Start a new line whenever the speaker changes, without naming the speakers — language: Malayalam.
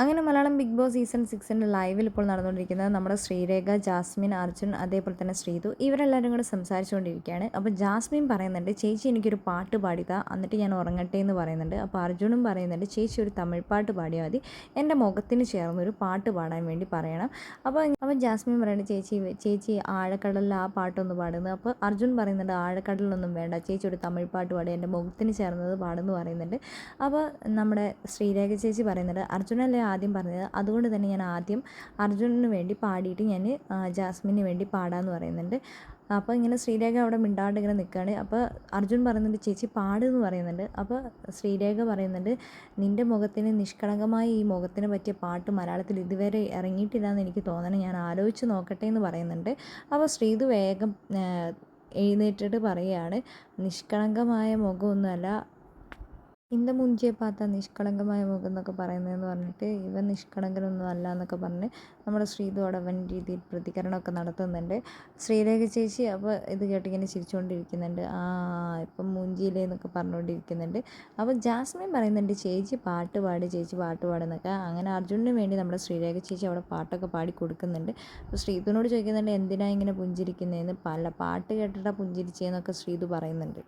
അങ്ങനെ മലയാളം ബിഗ് ബോസ് സീസൺ സിക്സിന്റെ ലൈവിൽ ഇപ്പോൾ നടന്നുകൊണ്ടിരിക്കുന്നത് നമ്മുടെ ശ്രീരേഖ ജാസ്മിൻ അർജുൻ അതേപോലെ തന്നെ ശ്രീതു ഇവരെല്ലാവരും കൂടെ സംസാരിച്ചുകൊണ്ടിരിക്കുകയാണ്. അപ്പോൾ ജാസ്മിൻ പറയുന്നുണ്ട് ചേച്ചി എനിക്കൊരു പാട്ട് പാടിതാ എന്നിട്ട് ഞാൻ ഉറങ്ങട്ടെ എന്ന് പറയുന്നുണ്ട്. അപ്പോൾ അർജുനും പറയുന്നുണ്ട് ചേച്ചി ഒരു തമിഴ് പാട്ട് പാടിയാൽ മതി എന്റെ മുഖത്തിന് ചേർന്നൊരു പാട്ട് പാടാൻ വേണ്ടി പറയണം. അപ്പോൾ അപ്പോൾ ജാസ്മിൻ പറയുന്നത് ചേച്ചി ചേച്ചി ആഴക്കടലിൽ ആ പാട്ടൊന്ന് പാടുന്നു. അപ്പോൾ അർജുൻ പറയുന്നുണ്ട് ആഴക്കടലിലൊന്നും വേണ്ട ചേച്ചി ഒരു തമിഴ് പാട്ട് പാടി എന്റെ മുഖത്തിന് ചേർന്നത് പാടുന്നു പറയുന്നുണ്ട്. അപ്പോൾ നമ്മുടെ ശ്രീരേഖ ചേച്ചി പറയുന്നുണ്ട് അർജുനല്ലേ ആദ്യം പറഞ്ഞത്. അതുകൊണ്ട് തന്നെ ഞാൻ ആദ്യം അർജുനന് വേണ്ടി പാടിയിട്ട് ഞാൻ ജാസ്മിന് വേണ്ടി പാടാമെന്ന് പറയുന്നുണ്ട്. അപ്പോൾ ഇങ്ങനെ ശ്രീരേഖ അവിടെ മിണ്ടാണ്ട് ഇങ്ങനെ നിൽക്കുകയാണ്. അപ്പോൾ അർജുൻ പറയുന്നുണ്ട് ചേച്ചി പാടുമെന്ന് പറയുന്നുണ്ട്. അപ്പോൾ ശ്രീരേഖ പറയുന്നുണ്ട് നിന്റെ മുഖത്തിന് നിഷ്കളങ്കമായ ഈ മുഖത്തിന് പറ്റിയ പാട്ട് മലയാളത്തിൽ ഇതുവരെ ഇറങ്ങിയിട്ടില്ല എന്ന് എനിക്ക് തോന്നണം. ഞാൻ ആലോചിച്ച് നോക്കട്ടെ എന്ന് പറയുന്നുണ്ട്. അപ്പോൾ ശ്രീതു വേഗം എഴുന്നേറ്റിട്ട് പറയുകയാണ് നിഷ്കളങ്കമായ മുഖമൊന്നുമല്ല ഇന്ന മുഞ്ചിയെ പാത്ത നിഷ്കളങ്കമായ മുഖം എന്നൊക്കെ പറയുന്നതെന്ന് പറഞ്ഞിട്ട് ഇവൻ നിഷ്കളങ്കനൊന്നും അല്ല എന്നൊക്കെ പറഞ്ഞ് നമ്മുടെ ശ്രീതു അവിടെ വൻ രീതിയിൽ പ്രതികരണമൊക്കെ നടത്തുന്നുണ്ട്. ശ്രീരേഖ ചേച്ചി അപ്പോൾ ഇത് കേട്ടിങ്ങനെ ചിരിച്ചുകൊണ്ടിരിക്കുന്നുണ്ട്. ആ ഇപ്പം മുഞ്ചിയിലേ എന്നൊക്കെ പറഞ്ഞുകൊണ്ടിരിക്കുന്നുണ്ട്. അപ്പോൾ ജാസ്മിൻ പറയുന്നുണ്ട് ചേച്ചി പാട്ട് പാടി ചേച്ചി പാട്ട് പാടുന്നൊക്കെ. അങ്ങനെ അർജുനന് വേണ്ടി നമ്മുടെ ശ്രീരേഖ ചേച്ചി അവിടെ പാട്ടൊക്കെ പാടി കൊടുക്കുന്നുണ്ട്. അപ്പോൾ ശ്രീതുവിനോട് ചോദിക്കുന്നുണ്ട് എന്തിനാണ് ഇങ്ങനെ പുഞ്ചിരിക്കുന്നതെന്ന് പല പാട്ട് കേട്ടിട്ടാണ് പുഞ്ചിരിച്ചതെന്നൊക്കെ ശ്രീതു പറയുന്നുണ്ട്.